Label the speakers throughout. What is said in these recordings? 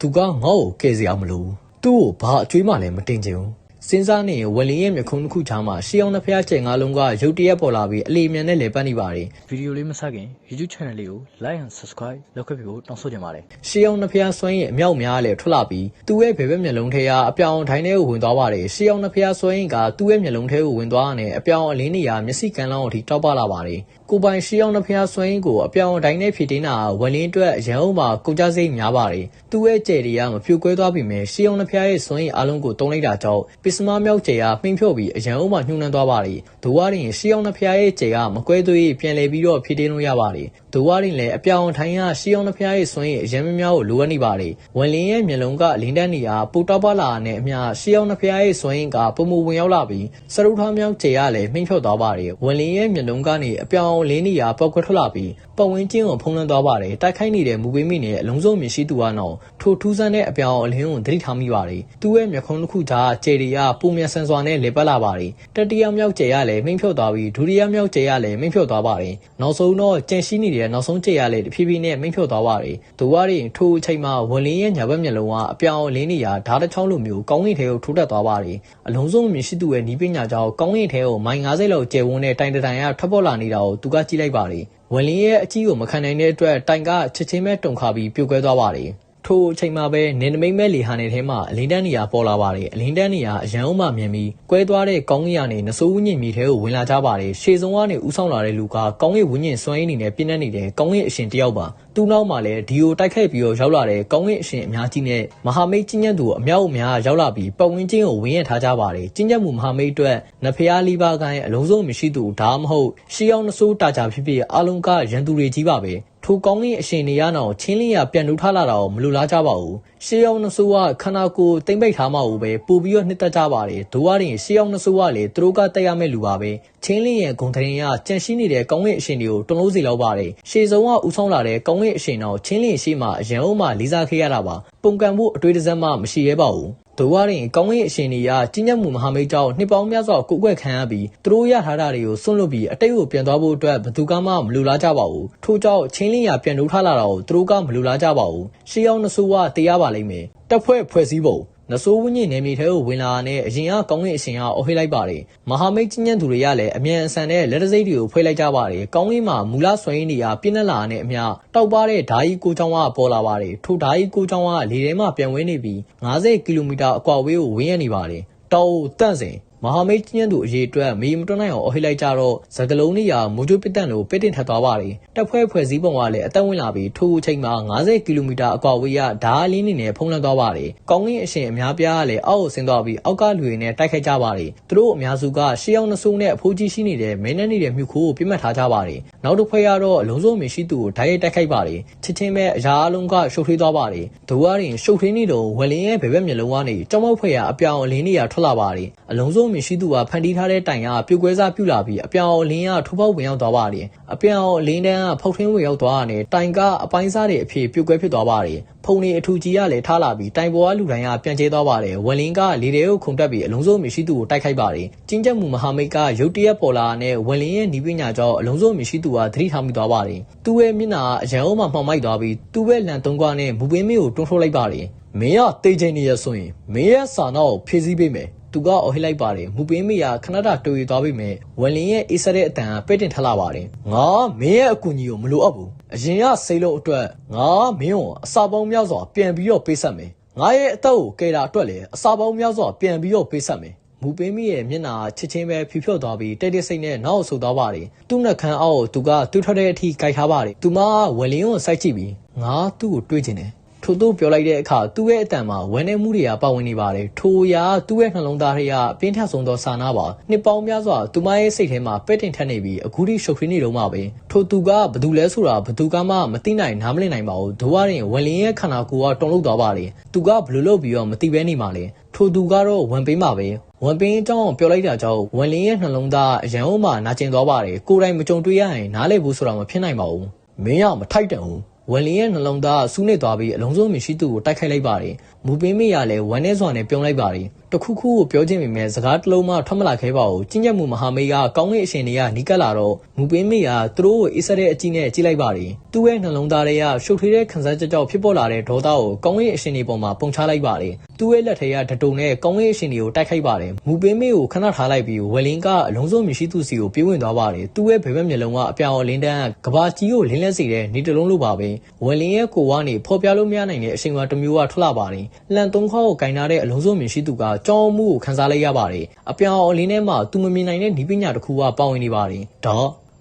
Speaker 1: သူကငါ့ကိုကယ်စရာမလိုဘူးသူ့ကိုဘာအကျွေးမှလည်းမတင်ချင်ဘူးစဉ်းစားနေရင်ဝလင်းရဲ့မျက်ခုံးတစ်ခုချာမှာရှီအောင်နှစ်ဖျားကျဲငါးလုံးကရုတ်တရက်ပေါ်လာပြီးအလီမြန်နဲ့လဲပတ်နေပါတယ်
Speaker 2: ဗီဒီယိုလေးမဆက်ခင် YouTube channel လေးကို like and subscribe လုပ်ခဲ့ပြီးဖို့တောင်းဆိုချင်ပါတယ်
Speaker 1: ရှီအောင်နှစ်ဖျားစွမ်းရင်အမြောက်များလည်းထွက်လာပြီးသူ့ရဲ့ဘယ်ဘက်မျက်လုံးထဲကအပြောင်ထိုင်းထဲကိုဝင်သွားပါတယ်ရှီအောင်နှစ်ဖျားစွမ်းရင်ကသူ့ရဲ့မျက်လုံးထဲကိုဝင်သွားတယ်အပြောင်အလင်းနေရမျက်စိကန်းလောင်းအထိတောက်ပလာပါတယ်ကိုပိုင်ရှီအောင်နှစ်ဖျားစွမ်းရင်ကိုအပြောင်တိုင်းနဲ့ဖြစ်တင်းတာဝလင်းအတွက်ရန်အောင်မှာကုန်ကြစိတ်များပါတယ်သူ့ရဲ့ကြယ်တွေကမဖြူကွဲသွားပြီမဲ့ရှီအောင်နှစ်ဖျားရဲ့စွမ်းရင်အလုံးကိုတုံးလိုက်တာကြောင့်ပစ္စမမြောက်ကြယ်ကမှိန်ဖြော့ပြီးအရန်အောင်မှာညှိုးနှံသွားပါတယ်ဒိုဝါရင်ရှီအောင်နှစ်ဖျားရဲ့ကြယ်ကမကွဲသွေးပြန်လဲပြီးတော့ဖြစ်တင်းလို့ရပါတယ် ဒိုဝါရင်လည်းအပြောင်ထိုင်းကရှီအောင်နှစ်ဖျားရဲ့စွမ်းရင်အရန်များများကိုလိုအပ်နေပါတယ်ဝန်လင်းရဲ့မျက်လုံးကလင်းတန်းနေရာပိုတောက်ပလာနဲ့အမျှရှီအောင်နှစ်ဖျားရဲ့စွမ်းရင်ကပုံမဝင်ရောက်လာပြီးစရုထားမြောက်ကြယ်ကလည်းမှိန်ဖြော့သွားပါတယ်ဝန်လင်းရဲ့မျက်လုံးကနေအပြောင်လင်းနေရာပောက်ကွက်ထွက်လာပြီး ပတ်ဝန်းကျင်ကိုဖုံးလွှမ်းသွားပါတယ်တိုက်ခိုက်နေတဲ့မူပေးမိနဲ့အလုံးစုံမြင်ရှိသူကတော့ထိုထူးဆန်းတဲ့အပြောင်အလင်းကိုသတိထားမိပါတယ်သူ့ရဲ့မျက်ခုံးတစ်ခုကြားကြယ်တွေကပုံမြဆန်စွာနဲ့လေပတ်လာပါတယ်တတိယမြောက်ကြယ်ကလည်းမှိန်ဖြော့သွားပြီးဒုတိယမြောက်ကြယ်ကလည်းမှိန်ဖြော့သွားပါတယ်နောက်ဆုံးတော့ကြင်ရှိနေတဲ့နောက်ဆုံးကြယ်ကလည်းတဖြည်းဖြည်းနဲ့မှိန်ဖြော့သွားပါတယ်ဒိုဝါရင်ထိုအချိန်မှာဝန်လင်းရဲ့ညာဘက်မျက်လုံးကအပြောင်အလင်းနေရာဓာတ်တစ်ချောင်းလိုမျိုးကောင်းကင်ထဲကိုထိုးတက်သွားပါတယ်အလုံးစုံမြင်ရှိသူရဲ့နီးပညာကြောင့်ကောင်းကင်ထဲကိုမိုင်90လောက်ကျယ်ဝန်းတဲ့တိုင်တိုင်ကထွက်ပေါ်လာနေတာကိုသူကကြည့်လိုက်ပါတယ် ဝန်လင်းရဲ့အကြီးကိုမခံနိုင်တဲ့အတွက်တိုင်ကချက်ချင်းပဲတုန်ခါပြီးပြိုကွဲသွားပါတယ် ထိုအချိန်မှာပဲနင်းနမိတ်မဲ့လီဟာနယ်ထဲမှာအလင်းတန်းနေရာပေါ်လာပါတယ်အလင်းတန်းနေရာအရန်အောင်မှမြင်ပြီးကွဲသွားတဲ့ကောင်းကင်ကနေနဆိုးဝင်းညင်မြေထဲကိုဝင်လာကြပါတယ်ရှေ့ဆုံးကနေဥဆောင်လာတဲ့လူကကောင်းကင်ဝင်းညင်စွမ်းရည်နေနဲ့ပြင်းနေနေတဲ့ကောင်းကင်အရှင်တယောက်ပါသူ့နောက်မှာလည်းဒီကိုတိုက်ခိုက်ပြီးတော့ရောက်လာတဲ့ကောင်းကင်အရှင်အများကြီးနဲ့မဟာမိတ်ချင်းညံ့သူအမြောက်အများရောက်လာပြီးပတ်ဝန်းကျင်ကိုဝင်းရထားကြပါတယ်ချင်းညံ့မှုမဟာမိတ်အတွက်နဖျားလီပါကိုင်းအလုံးစုံမရှိသူဒါမှမဟုတ်ရှေးအောင်နဆိုးတာကြဖြစ်ဖြစ်အလုံးကရန်သူတွေကြီးပါပဲ ထိုကောင်းကင်အရှင်နေရနောင်ချင်းလင်းရပြန်လို့ထားလာတာကိုမလိုလားကြပါဘူးရှေးအောင်နှဆိုးကခန္ဓာကိုယ်တိမ့်ပိတ်ထားမှကိုပဲပို့ပြီးတော့နှစ်သက်ကြပါတယ်ဒိုဝါရင်ရှေးအောင်နှဆိုးကလေသူတို့ကတက်ရမဲ့လူပါပဲချင်းလင်းရဲ့ဂုံတရင်ကကြန့်ရှိနေတဲ့ကောင်းကင်အရှင်တွေကိုတွန်းလို့စီလောက်ပါတယ်ရှေးဆုံးကဦးဆောင်လာတဲ့ကောင်းကင်အရှင်တော်ချင်းလင်းရှိမှအရန်အောင်မှလေးစားခဲ့ရတာပါ ပုံကံဖို့အတွေ့အကြုံမှမရှိရဲပါဘူးဒိုဝါရင်ကောင်းကင်အရှင်တွေကကြီးညက်မှုမဟာမိတ်ကြောင့်နှစ်ပေါင်းများစွာကိုကွက်ခံရပြီးသူတို့ရထားတာတွေကိုစွန့်လွတ်ပြီးအတိတ်ကိုပြန်သွားဖို့အတွက်ဘယ်သူကမှမလိုလားကြပါဘူးထို့ကြောင့်ချင်းလင်းရပြန်လို့ထားလာတာကိုသူတို့ကမလိုလားကြပါဘူးရှေးအောင်နှဆိုးကတရားပါလိမ့်မယ်တက်ဖွဲ့ဖွဲ့စည်းပုံ နဆိုးဝင်းညင်နေမြေထဲကိုဝင်လာတဲ့တဲ့အရင်ကကောင်းကင်အရှင်ကအော်ဟိလိုက်ပါတယ်မဟာမိတ်ကြီးညံ့သူတွေကလည်းအမြန်အဆန်နဲ့လက်တစိတ်တွေကိုဖွဲ့လိုက်ကြပါတယ်ကောင်းကင်မှာမူလဆွေးရင်းတွေကပြင်းလက်လာတဲ့အမျှတောက်ပါတဲ့ဓာကြီးကိုချောင်းကပေါ်လာပါတယ်ထိုဓာကြီးကိုချောင်းကလေထဲမှာပြန်ဝင်းနေပြီး90ကီလိုမီတာအကွာဝေးကိုဝင်းရနေပါတယ်တောက်တန့်စင် မဟာမိတ်ကျင်းသူအရေးအတွက်မီမတွန်းနိုင်အောင်အဟိလိုက်ကြတော့ဇကလုံးနေရာမူဂျိုပစ်တန်ကိုပစ်တင်ထပ်သွားပါတယ်တက်ဖွဲဖွဲ့စည်းပုံကလည်းအသက်ဝင်လာပြီးထိုအချိန်မှာ90ကီလိုမီတာအကွာဝေးရဓာအလင်းနေနဲ့ဖုံးလွှမ်းသွားပါတယ်ကောင်းကင်အရှင်အများပြားကလည်းအောက်ကိုဆင်းသွားပြီးအောက်ကလူတွေနဲ့တိုက်ခိုက်ကြပါတယ်သူတို့အများစုကရှေးအောင်နှဆိုးနဲ့အဖိုးကြီးရှိနေတဲ့မင်းနဲ့နေတဲ့မြုပ်ခိုးကိုပြစ်မှတ်ထားကြပါတယ်နောက်တစ်ဖွဲရတော့အလုံးစုံမရှိသူကိုဓာတ်ရိုက်တိုက်ခိုက်ပါတယ်ချစ်ချင်းပဲအရာအလုံးကရှုပ်ထွေးသွားပါတယ်ဒိုဝါရင်ရှုပ်ထွေးနေတော့ဝယ်လင်းရဲ့ဘယ်ဘက်မျက်လုံးကနေကြောက်မောက်ဖွဲရအပြောင်အလင်းနေရထွက်လာပါတယ်အလုံးစုံမရှိသူကဖန်တီးထားတဲ့တိုင်ကပြုတ်ကွဲစားပြုတ်လာပြီးအပြောင်အလင်းကထိုးပေါက်ဝင်ရောက်သွားပါတယ်အပြောင်အလင်းတန်းကဖောက်ထင်းဝင်ရောက်သွားတဲ့တိုင်ကအပိုင်းစားတွေအဖြစ်ပြုတ်ကွဲဖြစ်သွားပါတယ်ဖုန်နေအထူကြီးကလည်းထားလာပြီးတိုင်ပေါ်ကလူတိုင်းကပြန်ကျဲသွားပါတယ်ဝယ်လင်းကလေတဲကိုခုန်တက်ပြီးအလုံးစုံမရှိသူကိုတိုက်ခိုက်ပါတယ်ကျင်းချက်မှုမဟာမိတ်ကရုတ်တရက်ပေါ်လာတဲ့ဝယ်လင်းရဲ့နီးပညာကြောင့်အလုံးစုံမရှိသူကသတိထားမိသွားပါတယ်သူ့ရဲ့မျက်နှာအရန်အောင်မှမှောင်မိုက်သွားပြီးသူ့ရဲ့လန်သုံးကွာနဲ့မူပင်းမေကိုတွန်းထိုးလိုက်ပါတယ်မင်းကတေးချင်းနေရဆိုရင်မင်းရဲ့စာနာကိုဖြည့်ဆည်းပေးမယ် သူကအော်ဟစ်လိုက်ပါတယ်မူပင်းမေကခဏတာတွေ့ရသွားပြီမဲ့ဝယ်လင်းရဲ့အေးစတဲ့အတန်ကပဲ့တင်ထလာပါတယ်ငါမင်းရဲ့အကူအညီကိုမလိုအပ်ဘူးအရင်ကစိတ်လုံးအတွက်ငါမင်းကိုအစာပေါင်းများစွာပြန်ပြီးတော့ပေးဆက်မယ်ငါရဲ့အသက်ကိုကယ်တာအတွက်လည်းအစာပေါင်းများစွာပြန်ပြီးတော့ပေးဆက်မယ်မူပင်းမိရဲ့မျက်နှာချစ်ချင်းပဲဖြူဖြော့သွားပြီးတိတ်တိတ်ဆိတ်နဲ့နောက်ဆုတ်သွားပါတယ်သူ့နှက်ခမ်းအောက်ကိုသူကတူးထွက်တဲ့အထိကြိုက်ထားပါတယ်သူမဝယ်လင်းကိုစိုက်ကြည့်ပြီးငါသူ့ကိုတွေးချင်တယ် ထို့သူပြောလိုက်တဲ့အခါသူ့ရဲ့အတန်မှာဝမ်းနည်းမှုတွေကပါဝင်နေပါတယ်ထိုရာသူ့ရဲ့နှလုံးသားတွေကအပြင်းထန်ဆုံးသောစာနာပါနှစ်ပေါင်းများစွာသူမရဲ့စိတ်ထဲမှာပဲ့တင်ထက်နေပြီးအခုထိရှုပ်ထွေးနေတော့မှပဲထိုသူကဘသူလဲဆိုတာဘသူကမှမသိနိုင်နားမလည်နိုင်ပါဘူးဒိုဝါရင်ဝလင်းရဲ့ခန္ဓာကိုယ်ကတုန်လှုပ်သွားပါတယ်သူကဘလို့လုပ်ပြီးတော့မသိဘဲနေမှလေထိုသူကတော့ဝန်ပေးမှာပဲဝန်ပင်းအကြောင်းပြောလိုက်တာကြောင့်ဝန်လင်းရဲ့နှလုံးသားအရန်အောင်မှနာကျင်သွားပါတယ်ကိုယ်တိုင်မကြုံတွေ့ရရင်နားလည်ဖို့ဆိုတာမဖြစ်နိုင်ပါဘူးမင်းကမထိုက်တန်ဘူး ဝန်လင်းရဲ့နှလုံးသားဆူးနေသွားပြီးအလုံးစုံမရှိသူကိုတိုက်ခိုက်လိုက်ပါတယ်။မူပင်းမေရလည်းဝမ်းနေစွာနဲ့ပြုံးလိုက်ပါတယ်တခုခုကိုပြောခြင်းပေမဲ့စကားတစ်လုံးမှထွက်မလာခဲ့ပါဘူး။ကျင့်ကြံမှုမဟာမိတ်ကကောင်းကင်အရှင်တွေကနီးကပ်လာတော့မူပင်းမေကသူတို့ကိုအေးဆက်တဲ့အကြည့်နဲ့ကြည့်လိုက်ပါတယ်။သူ့ရဲ့နှလုံးသားထဲကရှုပ်ထွေးတဲ့ခံစားချက်ကြောင့်ဖြစ်ပေါ်လာတဲ့ဒေါသကိုကောင်းကင်အရှင်တွေပေါ်မှာပုံချလိုက်ပါတယ်။သူ့ရဲ့လက်ထဲကဒတုံနဲ့ကောင်းကင်အရှင်တွေကိုတိုက်ခိုက်ပါတယ်။မူပင်းမေကိုခဏထားလိုက်ပြီးဝယ်လင်းကအလုံးစုံမရှိသူစီကိုပြေးဝင်သွားပါတယ်။သူ့ရဲ့ဘယ်ဘက်မျက်လုံးကအပြောင်အလင်းတန်းကဘာကြီးကိုလင်းလက်စေတဲ့နေတလုံးလိုပါပဲ။ဝယ်လင်းရဲ့ကိုကနေဖော်ပြလို့မရနိုင်တဲ့အချိန်ကတစ်မျိုးကထွက်လာပါတယ်။လန်သုံးခေါက်ကိုကင်ထားတဲ့အလုံးစုံမရှိသူကကြောင်းမှုကိုခန်းစားလိုက်ရပါတယ်။အပြောင်အလင်းထဲမှာသူမမြင်နိုင်တဲ့ဤပညာတစ်ခုကပါဝင်နေပါတယ်။ဒါ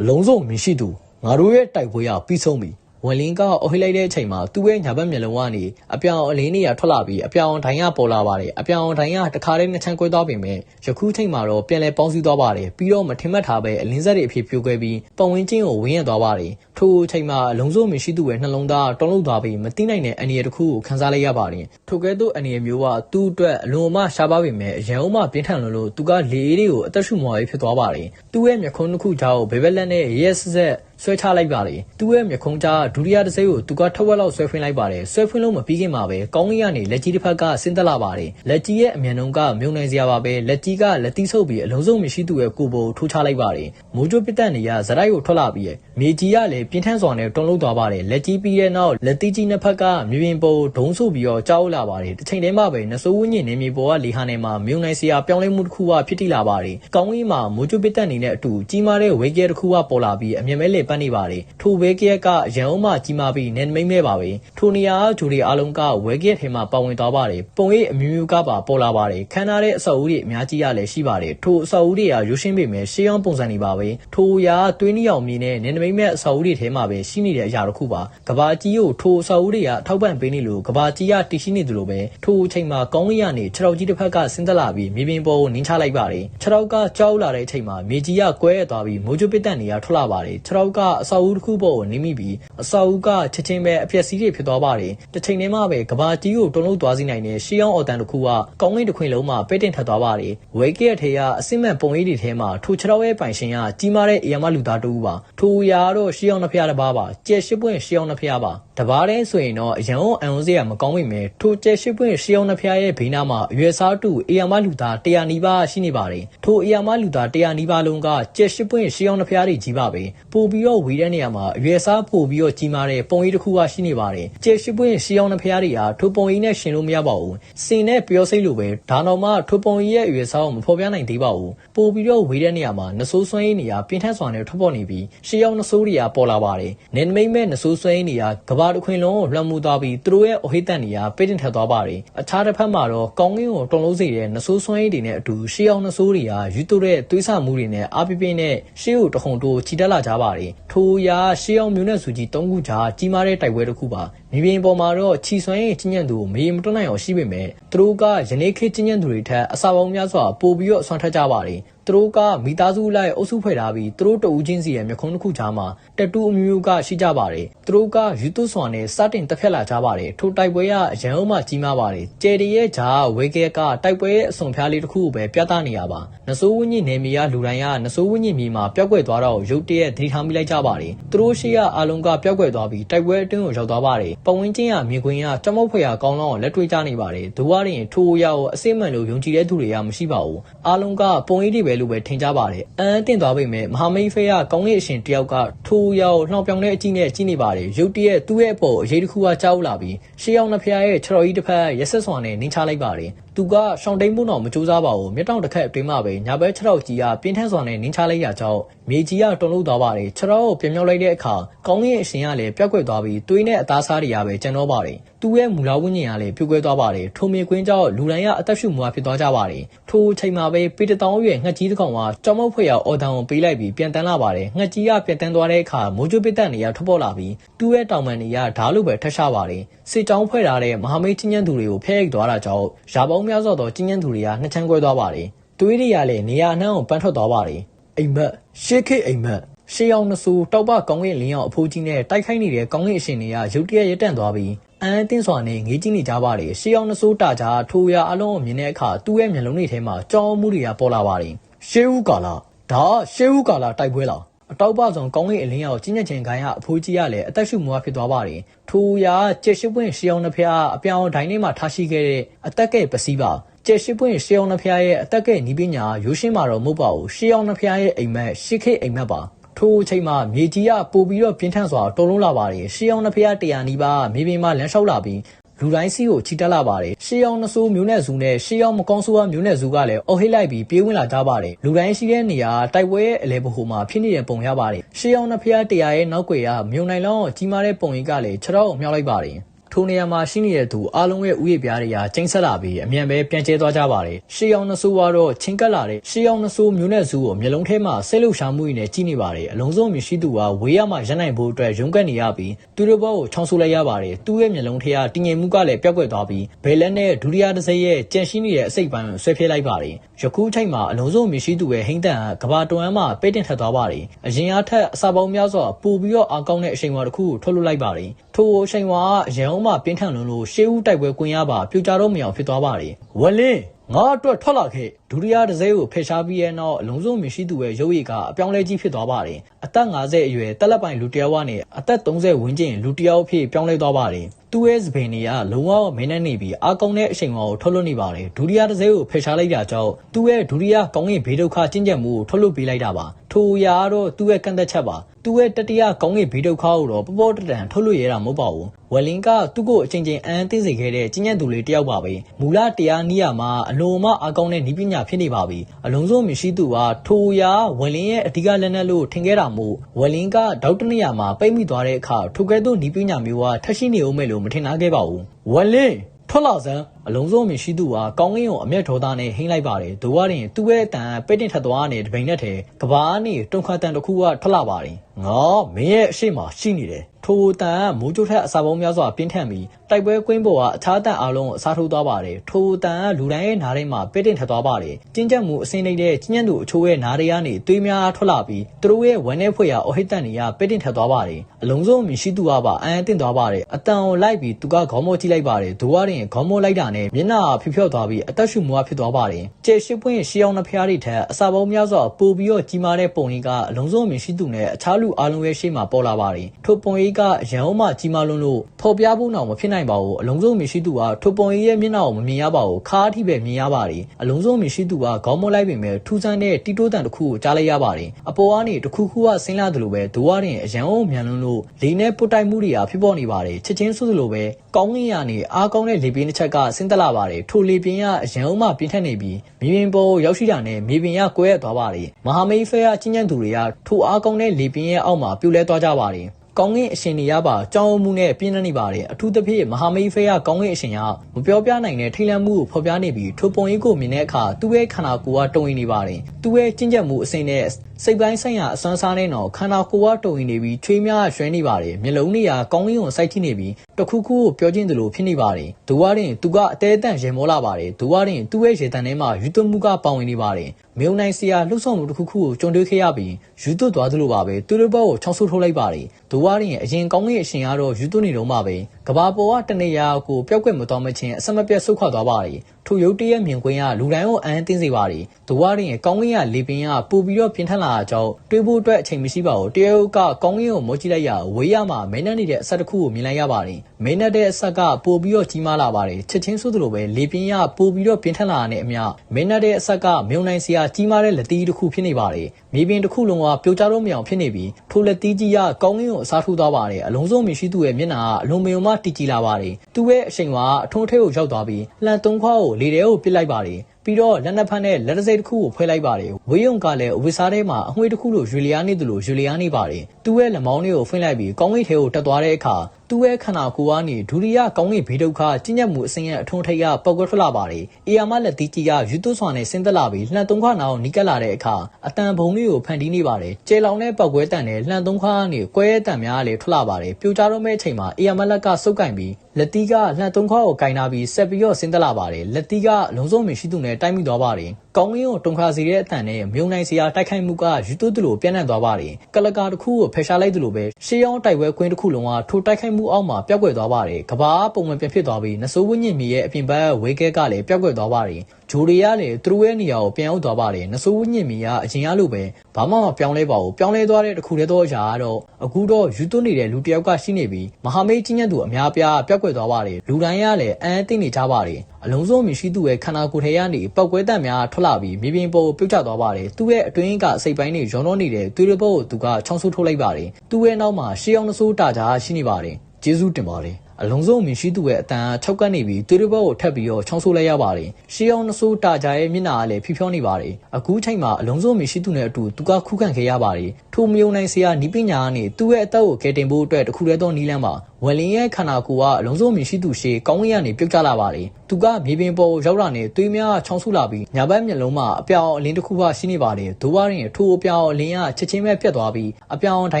Speaker 1: အလုံးစုံမရှိသူငါတို့ရဲ့တိုက်ပွဲကပြီးဆုံးပြီ။ ဝလင်းကအော်ဟိလိုက်တဲ့အချိန်မှာသူ့ရဲ့ညာဘက်မျက်လုံးကနေအပြောင်အလင်းတွေကထွက်လာပြီးအပြောင်ဒိုင်ကပေါ်လာပါတယ်အပြောင်ဒိုင်ကတခါတည်းနှစ်ချမ်းကွဲသွားပေမဲ့ယခုချိန်မှာတော့ပြန်လဲပေါင်းစည်းသွားပါတယ်ပြီးတော့မထင်မှတ်ထားပဲအလင်းဆက်တွေအဖြစ်ပြိုကွဲပြီးပတ်ဝန်းကျင်ကိုဝင်းရသွားပါတယ်ထိုအချိန်မှာအလုံးစုံမရှိသူရဲ့နှလုံးသားတုံ့လုံသွားပြီးမသိနိုင်တဲ့အန္တရာယ်တစ်ခုကိုခံစားလိုက်ရပါတယ်ထိုကဲ့သို့အန္တရာယ်မျိုးကသူ့အတွက်အလွန်မှရှားပါပေမဲ့အရန်ဦးမှပြင်းထန်လို့လို့သူကလေအေးတွေကိုအသက်ရှူမော်ရေးဖြစ်သွားပါတယ်သူ့ရဲ့မျက်ခုံးတစ်ခုကြောက်ဘေဘက်လက်နဲ့ရဲဆက်ဆက် ဆွဲချလိုက်ပါလေသူ့ရဲ့မျက်ခုံးကြားဒုတိယတစ်စိတ်ကိုသူကထက်ဝက်လောက်ဆွဲဖွင့်လိုက်ပါတယ်ဆွဲဖွင့်လို့မပြီးခင်မှာပဲကောင်းကင်ကနေလက်ကြီးတစ်ဖက်ကဆင်းသက်လာပါတယ်လက်ကြီးရဲ့အမြန်နှုံးကမြုံနိုင်စရာပါပဲလက်ကြီးကလက်တီးဆုပ်ပြီးအလုံးစုံမရှိသူရဲ့ကိုယ်ပေါ်ထိုးချလိုက်ပါတယ်မိုးကြိုးပစ်တဲ့နေရဇရိုက်ကိုထွက်လာပြီးမြေကြီးကလည်းပြင်းထန်စွာနဲ့တွန်းလှုပ်သွားပါတယ်လက်ကြီးပြီးတဲ့နောက်လက်တီးကြီးနှစ်ဖက်ကမြေပြင်ပေါ်ဒုံးဆိုပြီးတော့ကြောက်လာပါတယ်တစ်ချိန်တည်းမှာပဲနဆိုးဝင်းညင်နေမြေပေါ်ကလေဟာနယ်မှာမြုံနိုင်စရာပြောင်းလဲမှုတစ်ခုကဖြစ်တည်လာပါတယ်ကောင်းကင်မှာမိုးကြိုးပစ်တဲ့နေနဲ့အတူကြီးမားတဲ့ဝေကဲတစ်ခုကပေါ်လာပြီးအမြင်မဲလေပတ်နေပါတယ်ထိုဝဲကဲကရန်အုံးမှကြီးမားပြီးနယ်နိမိတ်မဲ့ပါပဲထိုနေရာကဂျူရီအားလုံးကဝဲကဲထဲမှာပါဝင်သွားပါတယ်ပုံရိပ်အမျိုးမျိုးကပါပေါ်လာပါတယ်ခန်းထားတဲ့အဆောက်အဦတွေအများကြီးရလည်းရှိပါတယ်ထိုအဆောက်အဦတွေကရုပ်ရှင်ပေမဲ့ရှေးအောင်ပုံစံတွေပါပဲထိုရာသွေးနီအောင်မြင်တဲ့နယ်နိမိတ်မဲ့အဆောက်အဦတွေထဲမှာပဲရှိနေတဲ့အရာတစ်ခုပါကဘာကြီးကိုထိုအဆောက်အဦတွေကထောက်ပံ့ပေးနေလို့ကဘာကြီးကတည်ရှိနေသလိုပဲထိုအချိန်မှာကောင်းကင်ကနေခြေထောက်ကြီးတစ်ဖက်ကဆင်းသက်လာပြီးမြေပြင်ပေါ်ကိုနင်းချလိုက်ပါတယ်ခြေထောက်ကကြောက်လာတဲ့အချိန်မှာမြေကြီးကကွဲရသွားပြီးမိုးကြိုးပစ်တဲ့နေရာထွက်လာပါတယ်ခြေထောက်ကအဆောက်အဦတစ်ခုပေါ်ကိုနင်းမိပြီးအဆောက်အဦကချက်ချင်းပဲအပျက်စီးတွေဖြစ်သွားပါတယ်တစ်ချိန်တည်းမှာပဲကဘာကြီးကိုတုံ့လုံးသွားစီနိုင်တဲ့ရှေးအောင်အော်တန်တစ်ခုကကောင်းကင်တစ်ခွင်လုံးမှာပဲ့တင်ထပ်သွားပါတယ်ဝဲကဲထဲကအစစ်မှန်ပုံရိပ်တွေထဲမှာထိုခြေထောက်ရဲ့ပိုင်ရှင်ကကြီးမားတဲ့အေယာမလူသားတူပါထိုရာတော့ရှေးအောင်နှစ်ဖျားတစ်ပါးပါကျဲရှိပွင့်ရှေးအောင်နှစ်ဖျားပါတဘာတဲ့ဆိုရင်တော့အရန်အောင်အန်အောင်စရာမကောင်းမိမယ်ထိုကျဲရှိပွင့်ရှေးအောင်နှစ်ဖျားရဲ့ဘေးနားမှာအရွယ်စားတူအေယာမလူသား100နီးပါးရှိနေပါတယ်ထိုအေယာမလူသား100နီးပါးလုံးကကျဲရှိပွင့်ရှေးအောင်နှစ်ဖျားတွေကြီးပါပဲပို့ပြီးတော့ဝေတဲ့နေရာမှာအရွယ်စားပို့ပြီးတော့ကြီးမားတဲ့ပုံရိပ်တစ်ခုကရှိနေပါတယ်ကျဲရှိပွင့်ရှေးအောင်နှစ်ဖျားတွေဟာထိုပုံရိပ်နဲ့ရှင်လို့မရပါဘူးစင်နဲ့ပြောစိတ်လိုပဲဒါတော့မှထိုပုံရိပ်ရဲ့အရွယ်စားကိုမဖော်ပြနိုင်သေးပါဘူးပို့ပြီးတော့ဝေတဲ့နေရာမှာနဆိုးဆွမ်းရည်နေရာပြင်းထန်စွာနဲ့ထွက်ပေါ်နေပြီးရှေးအောင်နဆိုးတွေကပေါ်လာပါတယ်နင်းမိမ့်မဲ့နဆိုးဆွမ်းရည်နေရာကဘာတစ်ခွင်လုံးကိုလွှမ်းမိုးသွားပြီးသူတို့ရဲ့အဟိတန်နေရာပိတ်တင်ထက်သွားပါတယ်အခြားတစ်ဖက်မှာတော့ကောင်းကင်ကိုတုံလုံးစေတဲ့နဆိုးဆွမ်းရည်တွေနဲ့အတူရှေးအောင်နဆိုးတွေကယူတူတဲ့သွေးဆမှုတွေနဲ့အာပြပြင်းနဲ့ရှေးကိုတခုံတိုးချီတက်လာကြပါတယ်ထိုရာရှေးအောင်မျိုးနဲ့စုကြီး၃ခုကြားကြီးမားတဲ့တိုက်ပွဲတစ်ခုပါမြေပြင်ပေါ်မှာတော့ချီဆွမ်းရေးချင်းညံ့သူမေးမတွန်းနိုင်အောင်ရှိပေမဲ့သူတို့ကယနေ့ခေတ်ချင်းညံ့သူတွေထက်အစာပေါင်းများစွာပိုပြီးတော့အဆွမ်းထက်ကြပါတယ် သူတို့ကမိသားစုလိုက်အုပ်စုဖွဲ့ထားပြီးသူတို့တဦးချင်းစီရဲ့မျက်ခုံးတစ်ခုကြားမှာတတူအမျိုးမျိုးကရှိကြပါတယ်သူတို့ကယူတုဆွန်နဲ့စတင်တက်ဖြတ်လာကြပါတယ်ထိုတိုက်ပွဲကအရန်အုံးမှကြီးမားပါတယ်ကျယ်ရီရဲ့ဂျာဝေကဲကတိုက်ပွဲရဲ့အစွန်ဖျားလေးတစ်ခုကိုပဲပြသနေရပါနဆိုးဝင်းကြီးနေမီကလူတိုင်းကနဆိုးဝင်းကြီးမြေမှာပျောက်ကွယ်သွားတော့ရုတ်တရက်ဒိထားမိလိုက်ကြပါတယ်သူတို့ရှိရအားလုံးကပျောက်ကွယ်သွားပြီးတိုက်ပွဲအတွင်းကိုရောက်သွားပါတယ်ပဝင်းချင်းကမြင်ကွင်းကကြမောက်ဖွယ်ကောင်းလောင်းလက်တွေ့ကြနေပါတယ်ဒူဝါရင်ထိုးရကိုအစိမ့်မှန်လို့ယုံကြည်တဲ့သူတွေကမရှိပါဘူးအားလုံးကပုံရိပ်တွေပဲလို့ပဲထင်ကြပါတယ်အန်းတင်သွားပေမဲ့မဟာမိတ်ဖေးကကောင်းကင်အရှင်တယောက်ကထိုးရကိုနှောင်ပြောင်တဲ့အကြည့်နဲ့ကြည့်နေပါတယ်ရုတ်တရက်သူ့ရဲ့အပေါ်အရေးတစ်ခုကကြောက်လာပြီးရှေးအောင်နှစ်ဖျားရဲ့ခြေတော်ကြီးတစ်ဖက်ရက်ဆက်စွာနဲ့နင်းချလိုက်ပါတယ်သူကရှောင်းတိန်မှုတော့မကြိုးစားပါဘူးမြက်တောင်တစ်ခက်အတွင်းမှာပဲညာဘက်ခြေထောက်ကြီးကပြင်းထန်စွာနဲ့နင်းချလိုက်ရကြောင်း မြေကြီးကတုံလို့သွားပါတယ်ခြေထောက်ကိုပြမြောက်လိုက်တဲ့အခါကောင်းကင်အရှင်ကလည်းပြက်ကွက်သွားပြီးသွေးနဲ့အသားစားတွေကပဲကျန်တော့ပါတယ်သူ့ရဲ့မူလဝိညာဉ်ကလည်းပြိုကွဲသွားပါတယ်ထိုမြေကွင်းကြောင့်လူတိုင်းကအသက်ရှူမှုဖြစ်သွားကြပါတယ်ထိုအချိန်မှာပဲပေတတောင်းရွယ်ငှက်ကြီးတစ်ကောင်ကကြောင်မောက်ဖွေရအော်တန်ကိုပေးလိုက်ပြီးပြန်တန်းလာပါတယ်ငှက်ကြီးကပြန်တန်းသွားတဲ့အခါမိုးကြိုးပစ်တဲ့နေရာထွက်ပေါ်လာပြီးသူ့ရဲ့တောင်ပန်တွေကဓာတ်လိုပဲထက်ရှားပါတယ်စစ်ကြောင်းဖွဲ့ထားတဲ့မဟာမိတ်ချင်းညံသူတွေကိုဖျက်ရိုက်သွားတာကြောင့်ရာပေါင်းများစွာသောချင်းညံသူတွေကနှစ်ချမ်းကွဲသွားပါတယ်။သွေးတွေကလည်းနေရာအနှံ့ကိုပန်းထွက်သွားပါတယ်။ အိမ်မက်ရှေးခေတ်အိမ်မက်ရှေးအောင်နဆူတောက်ပကောင်းကင်လင်းအောင်အဖိုးကြီးနဲ့တိုက်ခိုက်နေတဲ့ကောင်းကင်အရှင်တွေကရုတ်တရက်ရတန့်သွားပြီးအန်တင်းစွာနဲ့ငေးကြည့်နေကြပါတယ်ရှေးအောင်နဆိုးတာကြထိုးရအလုံးကိုမြင်တဲ့အခါသူ့ရဲ့မျက်လုံးတွေထဲမှာကြောင်းမှုတွေကပေါ်လာပါတယ်ရှေးဦးကာလာဒါရှေးဦးကာလာတိုက်ပွဲလားအတောက်ပဆောင်ကောင်းကင်အလင်းရောက်ကျင်းညက်ချင်းခိုင်းကအဖိုးကြီးကလည်းအသက်ရှူမှုဖြစ်သွားပါတယ်ထိုးရကျက်ရှိပွင့်ရှေးအောင်နှစ်ဖျားအပြောင်ဒိုင်းလေးမှာထားရှိခဲ့တဲ့အသက်ကဲ့ပစည်းပါ ကျက်ရှိပွင့်ရှေးအောင်နှဖျားရဲ့အသက်ကဲနီးပညာရိုးရှင်းမှာတော့မဟုတ်ပါဘူးရှေးအောင်နှဖျားရဲ့အိမ်မက်ရှေးခေတ်အိမ်မက်ပါထိုအချိန်မှာမြေကြီးကပို့ပြီးတော့ပြင်းထန်စွာတော်လုံးလာပါတယ်ရှေးအောင်နှဖျားတရားနီးပါမြေပြင်မှာလမ်းလျှောက်လာပြီးလူတိုင်းစီကိုချီတက်လာပါတယ်ရှေးအောင်နှဆိုးမျိုးနဲ့ဇူနဲ့ရှေးအောင်မကောင်းဆိုးဝါမျိုးနဲ့ဇူကလည်းအော်ဟစ်လိုက်ပြီးပြေးဝင်လာကြပါတယ်လူတိုင်းရှိတဲ့နေရာတိုက်ပွဲရဲ့အလဲပဟိုမှာဖြစ်နေတဲ့ပုံရပါတယ်ရှေးအောင်နှဖျားတရားရဲ့နောက်ွယ်ကမြုံနိုင်လောင်းကြီးမားတဲ့ပုံရိပ်ကလည်းခြေတော့မြောက်လိုက်ပါတယ် ထိုနေရာမှာရှိနေတဲ့သူအားလုံးရဲ့ဥယျာဉ်ပြားတွေကကျင်းဆက်လာပြီးအမြန်ပဲပြန်ကျဲသွားကြပါတယ်။ရှေးအောင်နှဆိုးကတော့ချင်းကပ်လာတဲ့ရှေးအောင်နှဆိုးမျိုးနဲ့စုကိုမျိုးလုံးထဲမှာဆဲလှုပ်ရှားမှုတွေနဲ့ကြီးနေပါတယ်။အလုံးစုံမြရှိသူကဝေးရမှရနိုင်ဖို့အတွက်ရုန်းကန်နေရပြီးသူတို့ဘောကိုချောင်းဆိုးလိုက်ရပါတယ်။သူ့ရဲ့မျိုးလုံးထဲကတင်ငင်မှုကလည်းပျောက်ကွယ်သွားပြီးဘယ်လက်နဲ့ဒုတိယတစ်စက်ရဲ့ကြံရှိနေတဲ့အစိတ်ပိုင်းကိုဆွဲဖြဲလိုက်ပါတယ်။ယခုချိန်မှာအလုံးစုံမြရှိသူရဲ့ဟိမ့်တန်ကကဘာတွန်းမှာပဲ့တင်ထက်သွားပါတယ်။အရင်အားထက်အစာပေါင်းများစွာပိုပြီးတော့အကောင်းတဲ့အချိန်ဝါတစ်ခုကိုထုတ်လွှတ်လိုက်ပါတယ်။ထိုအချိန်ဝါကရန်အောင်မှပြင်းထန်လွန်းလို့ရှေးဦးတိုက်ပွဲကွင်းရပါပြူကြတော့မအောင်ဖြစ်သွားပါတယ်။ဝလင်းငါအတွက်ထွက်လာခဲ့ ဒုတိယတစ်စဲကိုဖယ်ရှားပြီးရဲ့နောက်အလုံးစုံမရှိသူရဲ့ရုပ်ရည်ကအပြောင်းလဲကြီးဖြစ်သွားပါတယ်။အသက်50အရွယ်တက်လက်ပိုင်လူတယောက်ကနေအသက်30ဝန်းကျင်လူတယောက်ဖြစ်ပြောင်းလဲသွားပါတယ်။သူ့ရဲ့စပင်တွေကလုံးဝမင်းနဲ့နေပြီးအာကောင်းတဲ့အချိန်ကိုထုတ်လွှတ်နေပါတယ်။ဒုတိယတစ်စဲကိုဖယ်ရှားလိုက်တာကြောင့်သူ့ရဲ့ဒုတိယကောင်းကင်ဘေးဒုက္ခကျင့်ကြံမှုကိုထုတ်လွှတ်ပေးလိုက်တာပါ။ထိုအရာကတော့သူ့ရဲ့ကန့်သက်ချက်ပါ။သူ့ရဲ့တတိယကောင်းကင်ဘေးဒုက္ခကိုတော့ပပောတတန်ထုတ်လွှတ်ရတာမဟုတ်ပါဘူး။ဝလင်ကသူ့ကိုအချိန်ချင်းအန်သိစေခဲ့တဲ့ကျင့်ကြံသူလေးတယောက်ပါပဲ။မူလတရားနီးယာမှာအလုံးမအာကောင်းတဲ့နီးပညာဖြစ်နေပါပြီ။အလုံးစုံမရှိသူကထိုအရာဝလင်ရဲ့အဓိကလက်နက်လို့ထင်ခဲ့တာမို့ဝလင်ကဒေါက်တနေရာမှာပိတ်မိသွားတဲ့အခါထိုကဲ့သို့နီးပညာမျိုးကထက်ရှိနေအောင်မဲ့လို့မထင်ထားခဲ့ပါဘူး။ဝလင်ထွက်လာစမ်း အလုံးစုံမြရှိသူဟာကောင်းကင်ကိုအမျက်ဒေါသနဲ့ဟိမ့်လိုက်ပါတယ်။ဒိုဝရင်သူ့ရဲ့အတန်ပိတ်တင်ထက်သွားတဲ့တပိန်နဲ့ထဲကဘာကနေတုံခတ်တန်တစ်ခုကထွက်လာပါတယ်။ငါမင်းရဲ့အရှိမရှိနေတယ်။ထိုတန်ကမိုးကြိုးထက်အစာပေါင်းများစွာပြင်းထန်ပြီးတိုက်ပွဲကွင်းပေါ်ကအခြားတန်အလုံးကိုအစားထိုးသွားပါတယ်။ထိုတန်ကလူတိုင်းရဲ့နားထဲမှာပိတ်တင်ထက်သွားပါတယ်။ကျင်းချက်မှုအစင်းနေတဲ့ကျင်းညံ့သူအချိုးရဲ့နားတွေကနေသွေးများထွက်လာပြီးသူတို့ရဲ့ဝမ်းနဲ့ဖွေရအဟိတန်တွေကပိတ်တင်ထက်သွားပါတယ်။အလုံးစုံမြရှိသူကပါအန်အသင့်သွားပါတယ်။အတန်ကိုလိုက်ပြီးသူကခေါင်းမောကြည့်လိုက်ပါတယ်။ဒိုဝရင်ခေါင်းမောလိုက်တာနဲ့မျက်နှာဖြူဖြော့သွားပြီးအသက်ရှူမှုဖြစ်သွားပါတယ်။ကျဲရှိပွင့်ရှီအောင်နှဖျားတွေထက်အစာပေါင်းများစွာပိုပြီးတော့ကြီးမားတဲ့ပုံရိပ်ကအလုံးစုံမြင်ရှိသူနဲ့အခြားလူအလုံးရဲ့ရှေ့မှာပေါ်လာပါတယ်။ထိုပုံရိပ်ကရန်အောင်မှကြီးမားလွန်းလို့ဖော်ပြဖို့တော့မဖြစ်နိုင်ပါဘူး။အလုံးစုံမြင်ရှိသူကထိုပုံရိပ်ရဲ့မျက်နှာကိုမမြင်ရပါဘူး။ခါးအထိပဲမြင်ရပါတယ်။အလုံးစုံမြင်ရှိသူကခေါင်းမလိုက်ပေမဲ့ထူးဆန်းတဲ့တီတိုးတန်တစ်ခုကိုကြားလိုက်ရပါတယ်။အပေါ်ကနေတစ်ခုခုကဆင်းလာတယ်လို့ပဲဒိုဝရင်အရန်အောင်မြန်လွန်းလို့လေနဲ့ပုတ်တိုက်မှုတွေကဖြစ်ပေါ်နေပါတယ်။ချက်ချင်းဆိုသလိုပဲကောင်းကင်ရနေအားကောင်းတဲ့လေပြင်းတစ်ချက်ကဆင်းသက်လာပါတယ်။ထိုလေပြင်းကအရန်အောင်မှပြင်းထန်နေပြီးမြေပြင်ပေါ်ရောက်ရှိတာနဲ့မြေပြင်ကကွဲရသွားပါတယ်။မဟာမိတ်ဖဲကချင်းချန်သူတွေကထိုအားကောင်းတဲ့လေပြင်းရဲ့အောက်မှာပြိုလဲသွားကြပါတယ်။ကောင်းကင်အရှင်တွေရပါကြောင်းမှုနဲ့ပြင်းနေပါတယ်အထူးသဖြင့်မဟာမိတ်ဖဲကကောင်းကင်အရှင်ကမပြောပြနိုင်တဲ့ထိလန့်မှုကိုဖော်ပြနေပြီးထိုပုံရိပ်ကိုမြင်တဲ့အခါသူ့ရဲ့ခန္ဓာကိုယ်ကတုံ့ရင်နေပါတယ်သူ့ရဲ့ကျင့်ကြံမှုအစဉ်နဲ့စိတ်ပိုင်းဆိုင်ရာအစွမ်းစားနဲ့တော့ခန္ဓာကိုယ်ကတုံရင်နေပြီးချွေးများရွှဲနေပါတယ်မျက်လုံးတွေကကောင်းကင်ကိုစိုက်ကြည့်နေပြီး တခုခုကိုပြောချင်းသလိုဖြစ်နေပါတယ်ဒူဝါရင်သူကအသေးအတန့်ရေမောလာပါတယ်ဒူဝါရင်သူ့ရဲ့ရေတန်ထဲမှာယူသွမှုကပေါဝင်နေပါတယ်မြုံနိုင်စရာလှုပ်ဆောင်မှုတစ်ခုခုကိုကြုံတွေ့ခဲ့ရပြီးယူသွသွားသလိုပါပဲသူတို့ဘောကိုချောင်းဆိုးထုတ်လိုက်ပါတယ်ဒူဝါရင်အရင်ကောင်းကင်အရှင်ကတော့ယူသွနေတော့မှပဲ ကဘာပေါ်ကတနေရာကိုပျောက်ကွယ်မသွားမချင်းအဆက်မပြတ်ဆုတ်ခွာသွားပါတယ်ထိုရုတ်တရက်မြင်ကွင်းကလူတိုင်းကိုအန်းတင်းစေပါတယ်ဒဝရင်ကောင်းကင်ကလေပင်ကပူပြီးတော့ပြင်းထန်လာတာကြောင့်တွေးဖို့အတွက်အချိန်မရှိပါဘူးတရုတ်ကကောင်းကင်ကိုမောကြည့်လိုက်ရဝေးရမှာမင်းနဲ့နေတဲ့အဆက်တစ်ခုကိုမြင်လိုက်ရပါတယ်မင်းနဲ့တဲ့အဆက်ကပိုပြီးတော့ကြီးမားလာပါတယ်ချက်ချင်းဆိုသလိုပဲလေပင်ကပိုပြီးတော့ပြင်းထန်လာတဲ့အမျှမင်းနဲ့တဲ့အဆက်ကမြုံနိုင်စရာကြီးမားတဲ့လက်တီးတစ်ခုဖြစ်နေပါတယ်မြေပြင်တစ်ခုလုံးကပြိုကျတော့မအောင်ဖြစ်နေပြီးထိုလက်တီးကြီးကကောင်းကင်ကိုအစားထိုးသွားပါတယ်အလုံးစုံမြရှိသူရဲ့မျက်နှာကအလုံးမယုံမှတီကြည်လာပါတယ်သူ့ရဲ့အချိန်ကအထုံးထဲကိုရောက်သွားပြီးလှန်သုံးခွားကိုလေထဲကိုပစ်လိုက်ပါတယ်ပြီးတော့လက်နက်ဖက်နဲ့လက်တစိတ်တစ်ခုကိုဖွဲလိုက်ပါတယ်ဝေးယုံကလည်းအဝိစားထဲမှာအငွေတစ်ခုလိုယူလီယာနေသလိုယူလီယာနေပါတယ်သူ့ရဲ့လက်မောင်းလေးကိုဖွင့်လိုက်ပြီးကောင်းကင်ထဲကိုတက်သွားတဲ့အခါ သူ့ရဲ့ခန္ဓာကိုယ်ကနေဒုတိယကောင်းကင်ဘေးဒုက္ခကျဉ်ညက်မှုအစင်းရဲ့အထွန်းထိပ်ကပောက်ကွဲထွက်လာပါတယ်။အေယာမလက်တီကြီးကယူသွဆွာနဲ့ဆင်းသက်လာပြီးလှန်သုံးခါနာကိုနီးကပ်လာတဲ့အခါအတန်ဘုံလေးကိုဖန်တီးနေပါတယ်။ကျဲလောင်တဲ့ပောက်ကွဲတန်နဲ့လှန်သုံးခါကနေကွဲရဲတန်များလည်းထွက်လာပါတယ်။ပြိုကျတော့မဲ့အချိန်မှာအေယာမလက်ကစုပ်ကင်ပြီးလက်တီကလှန်သုံးခါကိုကင်နာပြီးဆက်ပြီးတော့ဆင်းသက်လာပါတယ်။လက်တီကလုံးစုံမရှိသူနဲ့တိုက်မိသွားပါတယ်။ကောင်းကင်ကိုတုံခါစီတဲ့အတန်နဲ့မြုံနိုင်စရာတိုက်ခိုက်မှုကယူသွတလို့ပြန့်နှံ့သွားပါတယ်။ကလကာတစ်ခုကိုဖယ်ရှားလိုက်သလိုပဲရှေးရောင်းတိုက်ပွဲကွင်းတစ်ခုလုံးကထိုတိုက်ခိုက်မှုအောက်မှာပျောက်ကွယ်သွားပါတယ်။ကဘာပုံမှန်ပြန်ဖြစ်သွားပြီးနဆိုးဝင်းညင်မီရဲ့အပြင်ဘက်ဝေကဲကလည်းပျောက်ကွယ်သွားပါတယ်။ဂျိုတွေကလည်းသူတို့ရဲ့နေရာကိုပြန်ရောက်သွားပါတယ်။နဆိုးဝင်းညင်မီကအရင်ကလိုပဲဘာမှမပြောင်းလဲပါဘူး။ပြောင်းလဲသွားတဲ့တစ်ခုတည်းသောအရာကတော့အခုတော့ယူသွနေတဲ့လူတစ်ယောက်ကရှိနေပြီးမဟာမိတ်ကြီးညက်သူအများပြားပျောက်ကွယ်သွားပါတယ်။လူတိုင်းကလည်းအန်အသင့်နေကြပါတယ်။အလုံးစုံမရှိသူရဲ့ခန္ဓာကိုယ်ထဲကနေပောက်ကွဲတံများထွက်လာပြီးမြေပြင်ပေါ်ပြုတ်ကျသွားပါတယ်သူ့ရဲ့အတွင်းကအစိပ်ပိုင်းတွေရောနှောနေတဲ့သွေးရပုတ်ကိုသူကချောင်းဆူထုတ်လိုက်ပါတယ်သူ့ရဲ့နောက်မှာရှေးအောင်နှဆိုးတာကြားရှိနေပါတယ် ကျေးဇူးတင်ပါတယ်အလုံးစုံမြင်ရှိသူရဲ့အတန်၆ကပ်နေပြီးသွေးရပုတ်ကိုထပ်ပြီးတော့ချောင်းဆိုးလိုက်ရပါတယ်ရှေးအောင်နှဆိုးတာကြားရဲ့မျက်နှာကလည်းဖြီးဖြောနေပါတယ်အခုချိန်မှာအလုံးစုံမြင်ရှိသူနဲ့အတူသူကခုခံခဲ့ရပါတယ်ထိုမယုံနိုင်စရာနီးပညာကနေသူ့ရဲ့အသက်ကိုကယ်တင်ဖို့အတွက်တခုတည်းသောနီးလန်းပါဝယ်လင်းရဲ့ခန္ဓာကိုယ်ကအလုံးစုံမြင်ရှိသူရှေကောင်းကင်ကနေပြုတ်ကျလာပါတယ်။သူကမြေပြင်ပေါ်ကိုရောက်လာနေသွေးများချောင်းဆူလာပြီးညာဘက်မျက်လုံးမှာအပြောင်အလင်းတစ်ခုကရှိနေပါတယ်။ဒိုးဝါရင်ထိုအပြောင်အလင်းကချက်ချင်းပဲပြတ်သွားပြီးအပြောင်ဒို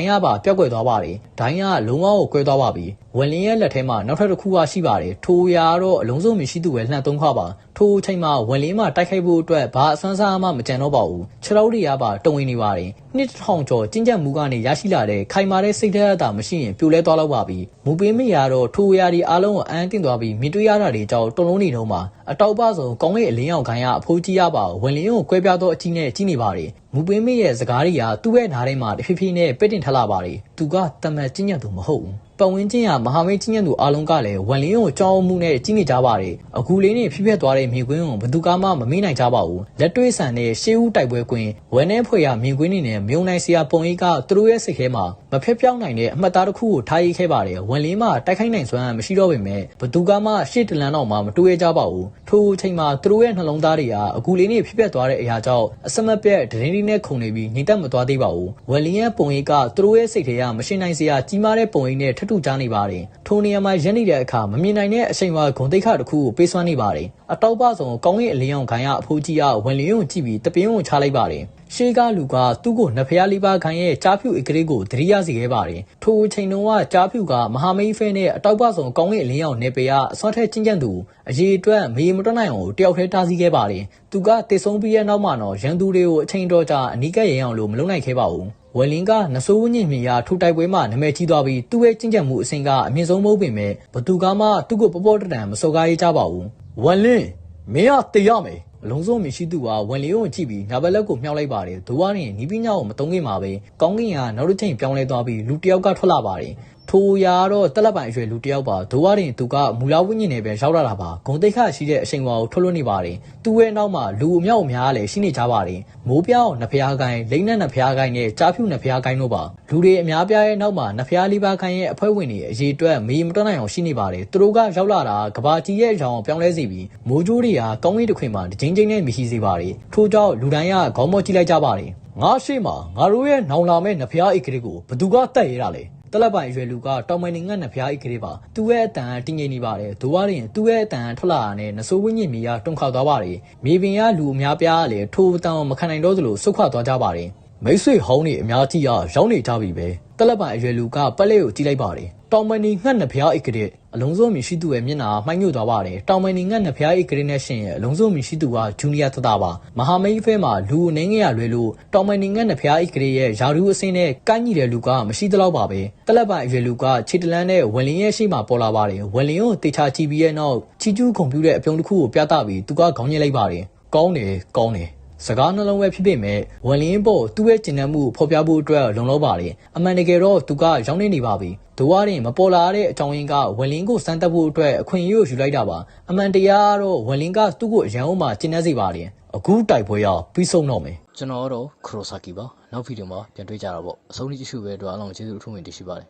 Speaker 1: င်းရပါပျောက်ကွယ်သွားပါတယ်။ဒိုင်းကလုံးဝကိုကွဲသွားပါပြီ။ဝယ်လင်းရဲ့လက်ထဲမှာနောက်ထပ်တစ်ခုကရှိပါတယ်။ထိုရာတော့အလုံးစုံမြင်ရှိသူပဲလှန်သုံးခါပါ။ ထိုအချိန်မှာဝယ်လင်းမှာတိုက်ခိုက်ဖို့အတွက်ဘာအစွမ်းစားမှမကြံတော့ပါဘူး။ခြေထောက်တွေကပါတုံဝင်နေပါတယ်။နှစ်ထောင်ကျော်ကျဉ်ကျပ်မှုကနေရရှိလာတဲ့ခိုင်မာတဲ့စိတ်ဓာတ်အတာမရှိရင်ပြိုလဲသွားတော့ပါပြီ။မူပေးမိရတော့ထိုအရာဒီအားလုံးကိုအန်းတင်သွားပြီးမြင်တွေ့ရတာတွေကြောင့်တုံလုံးနေတော့မှာအတောက်ပဆုံးကောင်းကင်အလင်းရောင်ခိုင်းရအဖိုးကြီးရပါဝင်လင်းကိုကွဲပြားသောအကြီးနဲ့ကြီးနေပါတယ်။မူပေးမိရဲ့စကားတွေကသူ့ရဲ့နားထဲမှာတဖြည်းဖြည်းနဲ့ပစ်တင်ထလာပါတယ်။သူကတမန်ကျဉ်ညံ့သူမဟုတ်ဘူး။ ပတ်ဝန်းကျင်ကမဟာမိတ်ကြီးညံ့သူအားလုံးကလည်းဝန်လင်းကိုကြောင်းမှုနဲ့ကြီးနေကြပါတယ်။အခုလေးနဲ့ဖြစ်ဖြစ်သွားတဲ့မြေကွင်းကိုဘယ်သူကမှမမေ့နိုင်ကြပါဘူး။လက်တွေ့ဆန်တဲ့ရှေးဦးတိုက်ပွဲကွင်းဝယ်နေဖွေရမြေကွင်းနေနဲ့မြုံနိုင်စရာပုံရိပ်ကသူတို့ရဲ့စိတ်ထဲမှာမဖျက်ပြောင်းနိုင်တဲ့အမှတ်သားတစ်ခုကိုထားရေးခဲ့ပါတယ်။ဝန်လင်းမှာတိုက်ခိုက်နိုင်စွမ်းမရှိတော့ပေမဲ့ဘယ်သူကမှရှေ့တလန်းတော့မှမတွေးရကြပါဘူး။ထိုအချိန်မှာသူတို့ရဲ့နှလုံးသားတွေကအခုလေးနဲ့ဖြစ်ဖြစ်သွားတဲ့အရာကြောင့်အစမပြတ်ဒရင်းဒီနဲ့ခုန်နေပြီးညီတက်မသွားသေးပါဘူး။ဝန်လင်းရဲ့ပုံရိပ်ကသူတို့ရဲ့စိတ်ထဲကမရှင်းနိုင်စရာကြီးမားတဲ့ပုံရိပ်နဲ့ထထူကြနေပါတယ်။ထိုနေရာမှာရက်နေတဲ့အခါမမြင်နိုင်တဲ့အချိန်မှာဂုံတိတ်ခတစ်ခုကိုပေးစွမ်းနေပါတယ်။အတောက်ပဆုံးကောင်းကင်အလင်းအောင်ခိုင်ရအဖိုးကြီးကဝန်လင်းကိုကြည့်ပြီးတပင်းကိုချလိုက်ပါတယ်။ရှေးကလူကသူ့ကိုနဖျားလေးပါခိုင်ရဲ့ကြားဖြူအကလေးကိုသတိရစီခဲ့ပါတယ်။ထိုအချိန်တုန်းကကြားဖြူကမဟာမိတ်ဖဲနဲ့အတောက်ပဆုံးကောင်းကင်အလင်းအောင်နေပေကအစောထက်ချင်းကျန်သူအရေးအတွက်မေမတွက်နိုင်အောင်တယောက်တည်းတားဆီးခဲ့ပါတယ်။သူကတည်ဆုံးပြီးရဲ့နောက်မှာတော့ရန်သူတွေကိုအချိန်တော်ကြာအနီးကပ်ရအောင်လို့မလုပ်နိုင်ခဲ့ပါဘူး။ ဝယ်လင်းကနဆိုးဝင်းညင်မြင်ရာထိုတိုက်ပွဲမှာနာမည်ကြီးသွားပြီးသူ့ရဲ့ကျင့်ကြံမှုအစဉ်ကအမြင့်ဆုံးမဟုတ်ပေမဲ့ဘသူကမှသူ့ကိုပေါ်ပေါ်တတန်မစော်ကားရေးကြပါဘူး။ဝယ်လင်းမင်းကတေရမယ်အလုံးစုံမရှိသူကဝန်လီကိုကြည့်ပြီးညာဘက်လက်ကိုမြှောက်လိုက်ပါတယ်ဒိုးဝါရင်နီးပညာကိုမတုံးခင်မှာပဲကောင်းကင်ကနောက်တစ်ချိန်ပြောင်းလဲသွားပြီးလူတစ်ယောက်ကထွက်လာပါတယ် ထိုရာတော့တက်လက်ပိုင်အရွယ်လူတစ်ယောက်ပါဒိုးဝါရင်သူကမူလာဝိညာဉ်နဲ့ပဲရောက်လာတာပါဂုံတိတ်ခရှိတဲ့အချိန်ဝါကိုထွက်လွတ်နေပါတယ်သူ့ရဲ့နောက်မှာလူအမြောက်အများလည်းရှိနေကြပါတယ်မိုးပြောင်းနှဖျားကိုင်းလိမ့်နဲ့နှဖျားကိုင်းနဲ့ကြားဖြူနှဖျားကိုင်းတို့ပါလူတွေအများပြားရဲ့နောက်မှာနှဖျားလေးပါးခိုင်းရဲ့အဖွဲ့ဝင်တွေအရေးအတွက်မေးမတွက်နိုင်အောင်ရှိနေပါတယ်သူတို့ကရောက်လာတာကဘာကြီးရဲ့အကြောင်းပြောင်းလဲစေပြီးမိုးကြိုးတွေကကောင်းကင်တစ်ခွင်မှာဒကြိမ်ကြိမ်နဲ့မရှိစေပါတယ်ထို့ကြောင့်လူတိုင်းကခေါင်းမော့ကြည့်လိုက်ကြပါတယ်ငါရှိမှငါတို့ရဲ့နောင်လာမဲ့နှဖျားအိတ်ကလေးကိုဘသူကတက်ရတာလဲ တလက်ပိုင်ရွယ်လူကတောင်မန်နေငတ်နှဖျားအိတ်ကလေးပါသူ့ရဲ့အတန်တင်းငိမ့်နေပါတယ်ဒိုးဝါရင်သူ့ရဲ့အတန်ထွက်လာတာနဲ့နဆိုးဝင်းညင်မီကတွန့်ခေါက်သွားပါတယ်မြေပြင်ကလူအများပြားကလည်းထိုးအတန်မခံနိုင်တော့သလိုဆုတ်ခွာသွားကြပါတယ်မိတ်ဆွေဟောင်းတွေအများကြီးကရောက်နေကြပြီပဲတလက်ပိုင်အရွယ်လူကပက်လက်ကိုကြည့်လိုက်ပါတယ်တောင်မန်နီငတ်နှဖျားအိတ်ကလေး အလုံးစုံမြရှိသူရဲ့မျက်နှာမှိုင်းညွတ်သွားပါတယ်တောင်မန်နီငတ်နှဖျားအိတ်ကလေးနဲ့ရှင်ရဲ့အလုံးစုံမြရှိသူကဂျူနီယာသတာပါမဟာမိတ်ဖဲမှာလူအနေငယ်ရလွဲလို့တောင်မန်နီငတ်နှဖျားအိတ်ကလေးရဲ့ယာရူးအစင်းနဲ့ကိုင်းညီတဲ့လူကမရှိသလောက်ပါပဲတလက်ပိုင်အရွယ်လူကခြေတလန်းနဲ့ဝင်လင်းရဲ့ရှိမှပေါ်လာပါတယ်ဝင်လင်းကိုတေချာကြည့်ပြီးရဲ့နောက်ချီကျူးကွန်ပျူတာအပြုံးတစ်ခုကိုပြသပြီးသူကခေါင်းညှိလိုက်ပါတယ်ကောင်းတယ်ကောင်းတယ် စကားနှလုံးပဲဖြစ်ပေမဲ့ဝန်လင်းပေါ်သူ့ရဲ့ကျင်နပ်မှုဖော်ပြဖို့အတွက်လုံလောက်ပါတယ်အမှန်တကယ်တော့သူကရောက်နေနေပါပြီဒိုးဝါရင်မပေါ်လာတဲ့အကြောင်းရင်းကဝန်လင်းကိုစမ်းသပ်ဖို့အတွက်အခွင့်အရေးကိုယူလိုက်တာပါအမှန်တရားကတော့ဝန်လင်းကသူ့ကိုအရန်အောင်မှကျင်နှက်စေပါတယ်အခုတိုက်ပွဲရပြီးဆုံးတော့မယ်
Speaker 2: ကျွန်တော်ကတော့ခရိုဆာကီပါနောက်ဗီဒီယိုမှာပြန်တွေ့ကြတာပေါ့အဆုံးထိကြည့်ရှုပဲအတွက်အားလုံးကျေးဇူးအထူးတင်ရှိပါတယ်